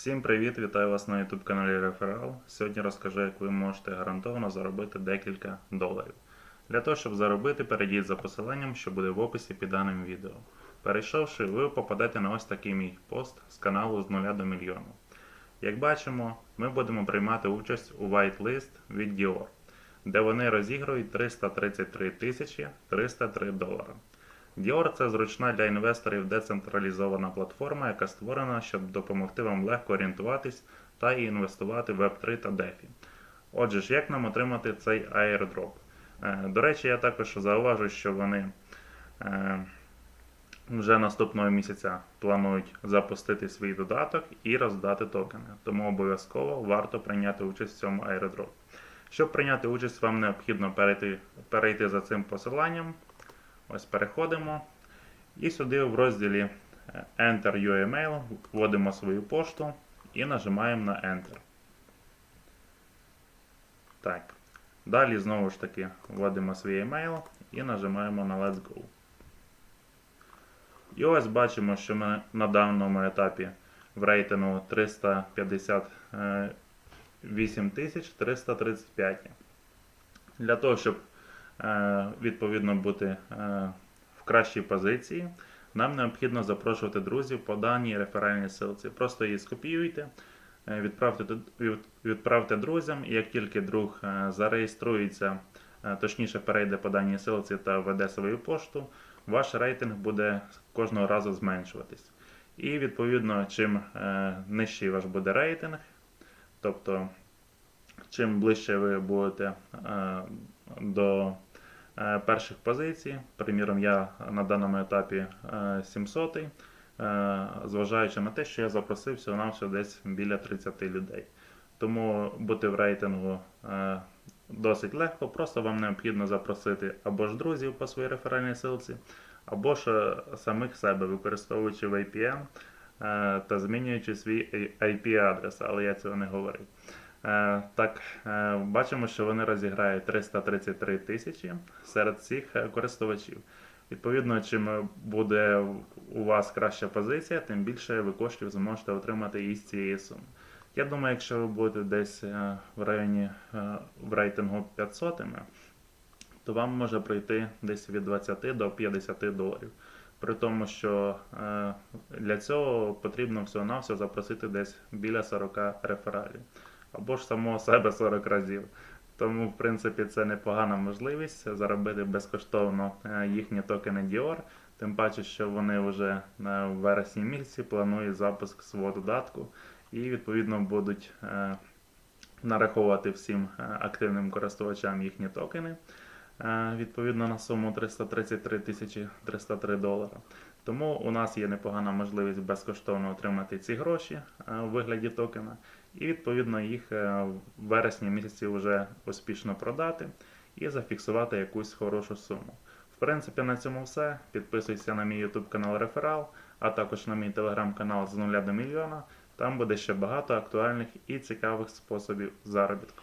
Всім привіт! Вітаю вас на YouTube каналі Реферал. Сьогодні розкажу, як ви можете гарантовано заробити декілька доларів. Для того, щоб заробити, перейдіть за посиланням, що буде в описі під даним відео. Перейшовши, ви попадете на ось такий мій пост з каналу з 0 до мільйону. Як бачимо, ми будемо приймати участь у whitelist від Dior, де вони розігрують 333 тисячі 303 долари. Dior – це зручна для інвесторів децентралізована платформа, яка створена, щоб допомогти вам легко орієнтуватись та інвестувати в Web3 та DeFi. Отже ж, як нам отримати цей airdrop? Е, До речі, я також зауважу, що вони е, вже наступного місяця планують запустити свій додаток і роздати токени. Тому обов'язково варто прийняти участь в цьому airdrop. Щоб прийняти участь, вам необхідно перейти, перейти за цим посиланням. Ось переходимо. І сюди в розділі е, Enter Your Email вводимо свою пошту і нажимаємо на Enter. Так. Далі знову ж таки вводимо свій емейл і нажимаємо на Let's Go. І ось бачимо, що ми на даному етапі в рейтингу 358 335. Для того, щоб е, відповідно бути е, в кращій позиції, нам необхідно запрошувати друзів по даній реферальній ссылці. Просто її скопіюйте, е, відправте, відправте друзям, і як тільки друг е, зареєструється, е, точніше перейде по даній ссылці та введе свою пошту, ваш рейтинг буде кожного разу зменшуватись. І відповідно, чим е, нижчий ваш буде рейтинг, тобто чим ближче ви будете е, до е, перших позицій, приміром, я на даному етапі е, 700, е, зважаючи на те, що я запросив всього на всього десь біля 30 людей. Тому бути в рейтингу е, досить легко, просто вам необхідно запросити або ж друзів по своїй реферальній ссылці, або ж е, самих себе, використовуючи VPN е, та змінюючи свій IP-адрес, але я цього не говорив. Е, Так, е, бачимо, що вони розіграють 333 тисячі серед всіх е, користувачів. Відповідно, чим буде у вас краща позиція, тим більше ви коштів зможете отримати із цієї суми. Я думаю, якщо ви будете десь в районі в рейтингу 500, то вам може прийти десь від 20 до 50 доларів. При тому, що для цього потрібно всього-навсього запросити десь біля 40 рефералів або ж самого себе 40 разів. Тому, в принципі, це непогана можливість заробити безкоштовно е, їхні токени Dior. Тим паче, що вони вже е, в вересні місяці планують запуск свого додатку і відповідно будуть е, нараховувати всім активним користувачам їхні токени відповідно на суму 333 тисячі 303 долара. Тому у нас є непогана можливість безкоштовно отримати ці гроші е, у вигляді токена, і відповідно їх е, в вересні місяці вже успішно продати і зафіксувати якусь хорошу суму. В принципі, на цьому все. Підписуйся на мій YouTube канал Реферал, а також на мій телеграм-канал з нуля до мільйона. Там буде ще багато актуальних і цікавих способів заробітку.